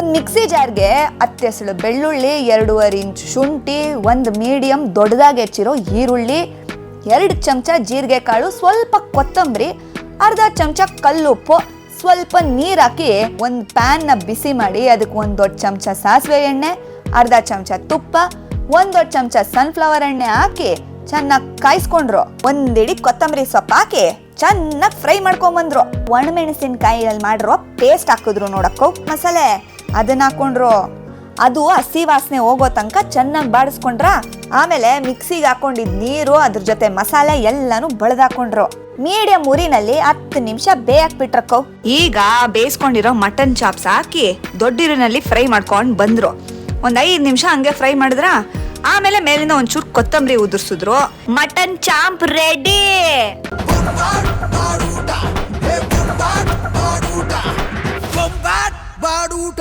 ಒಂದು ಮಿಕ್ಸಿ ಜಾರ್ಗೆ ಅತ್ತೆಸಳು ಬೆಳ್ಳುಳ್ಳಿ ಎರಡೂವರೆ ಇಂಚ್ ಶುಂಠಿ, ಒಂದು ಮೀಡಿಯಮ್ ದೊಡ್ಡದಾಗಿ ಹೆಚ್ಚಿರೋ ಈರುಳ್ಳಿ, ಎರಡು ಚಮಚ ಜೀರಿಗೆ ಕಾಳು, ಸ್ವಲ್ಪ ಕೊತ್ತಂಬರಿ, ಅರ್ಧ ಚಮಚ ಕಲ್ಲುಪ್ಪು, ಸ್ವಲ್ಪ ನೀರು ಹಾಕಿ ಒಂದು ಪ್ಯಾನ್ನ ಬಿಸಿ ಮಾಡಿ ಅದಕ್ಕೆ ಒಂದು ದೊಡ್ಡ ಚಮಚ ಸಾಸಿವೆ ಎಣ್ಣೆ, ಅರ್ಧ ಚಮಚ ತುಪ್ಪ, ಒಂದು ದೊಡ್ಡ ಚಮಚ ಸನ್ಫ್ಲವರ್ ಎಣ್ಣೆ ಹಾಕಿ ಚೆನ್ನಾಗಿ ಕಾಯಿಸ್ಕೊಂಡ್ರು. ಒಂದಿಡಿ ಕೊತ್ತಂಬರಿ ಸೊಪ್ಪು ಹಾಕಿ ಚೆನ್ನಾಗಿ ಫ್ರೈ ಮಾಡ್ಕೊಂಬಂದ್ರು. ಒಣಮೆಣಸಿನಕಾಯಿಯಲ್ಲಿ ಮಾಡಿರೋ ಪೇಸ್ಟ್ ಹಾಕಿದ್ರು ನೋಡಕ್ಕೋ ಮಸಾಲೆ. ಅದನ್ನ ಹಾಕೊಂಡ್ರು. ಅದು ಹಸಿ ವಾಸನೆ ಹೋಗೋ ತನಕ ಚೆನ್ನಾಗಿ ಬಾಡಿಸ್ಕೊಂಡ್ರ? ಆಮೇಲೆ ಮಿಕ್ಸಿಗೆ ಹಾಕೊಂಡಿದ್ ನೀರು, ಅದ್ರ ಜೊತೆ ಮಸಾಲೆ ಎಲ್ಲಾನು ಬಳದಾಕೊಂಡ್ರು ಮೀಡಿಯಂ ಉರಿನಲ್ಲಿ ಹತ್ತು ನಿಮಿಷ ಬೇಯಕ್ ಬಿಟ್ರಕ್ಕೋ ಈಗ ಬೇಯಿಸ್ಕೊಂಡಿರೋ ಮಟನ್ ಚಾಪ್ಸ್ ಹಾಕಿ ದೊಡ್ಡಿರಿನಲ್ಲಿ ಫ್ರೈ ಮಾಡ್ಕೊಂಡು ಬಂದ್ರು. ಒಂದ್ ಐದ್ ನಿಮಿಷ ಹಂಗೆ ಫ್ರೈ ಮಾಡಿದ್ರ? ಆಮೇಲೆ ಮೇಲಿಂದ ಒಂಚೂರು ಕೊತ್ತಂಬರಿ ಉದುರ್ಸಿದ್ರು. Mutton champ ready! ಊಟ